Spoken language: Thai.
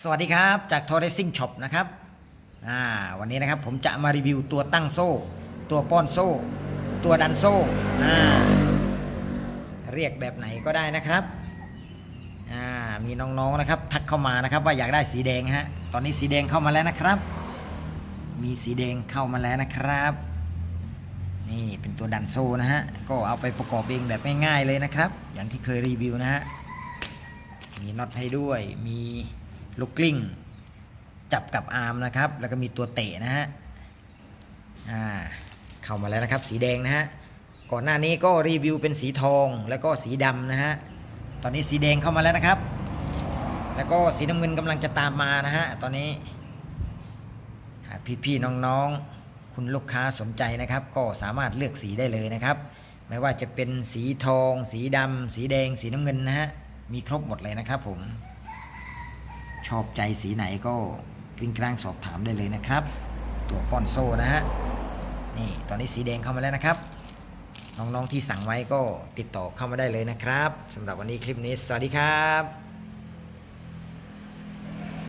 สวัสดีครับจากทอ r เรซิ่งช็อปนะครับวันนี้นะครับผมจะมารีวิวตัวตั้งโซ่ ตัวป้อนโซ่ ตัวดันโซ่ เรียกแบบไหนก็ได้นะครับมีน้องๆนะครับ ทักเข้ามานะครับว่าอยากได้สีแดงฮะตอนนี้สีแดงเข้ามาแล้วนะครับ มีสีแดงเข้ามาแล้วนะครับ นี่เป็นตัวดันโซ่นะฮะก็เอาไปประกอบเองแบบง่ายๆเลยนะครับ อย่างที่เคยรีวิวนะฮะมีน็อตให้ด้วยมี ลูกกลิ้ง จับกับอาร์มนะครับ แล้วก็มีตัวเตะนะฮะอ่าเข้ามาแล้วนะครับ สีแดงนะฮะก่อนหน้านี้ก็รีวิวเป็นสีทองแล้วก็สีดำนะฮะตอนนี้สีแดงเข้ามาแล้วนะครับ แล้วก็สีน้ำเงินกำลังจะตามมานะฮะตอนนี้หากพี่ๆน้องๆ คุณลูกค้าสนใจนะครับ ก็สามารถเลือกสีได้เลยนะครับ ไม่ว่าจะเป็นสีทอง สีดำสีแดง สีน้ำเงินนะฮะมีครบหมดเลยนะครับผม ชอบใจสีไหนก็วิ่งกลางสอบถามได้เลยนะครับ ตัวป้อนโซ่นะฮะนี่ตอนนี้สีแดงเข้ามาแล้วนะครับ น้องๆที่สั่งไว้ก็ติดต่อเข้ามาได้เลยนะครับสำหรับวันนี้คลิปนี้ สวัสดีครับ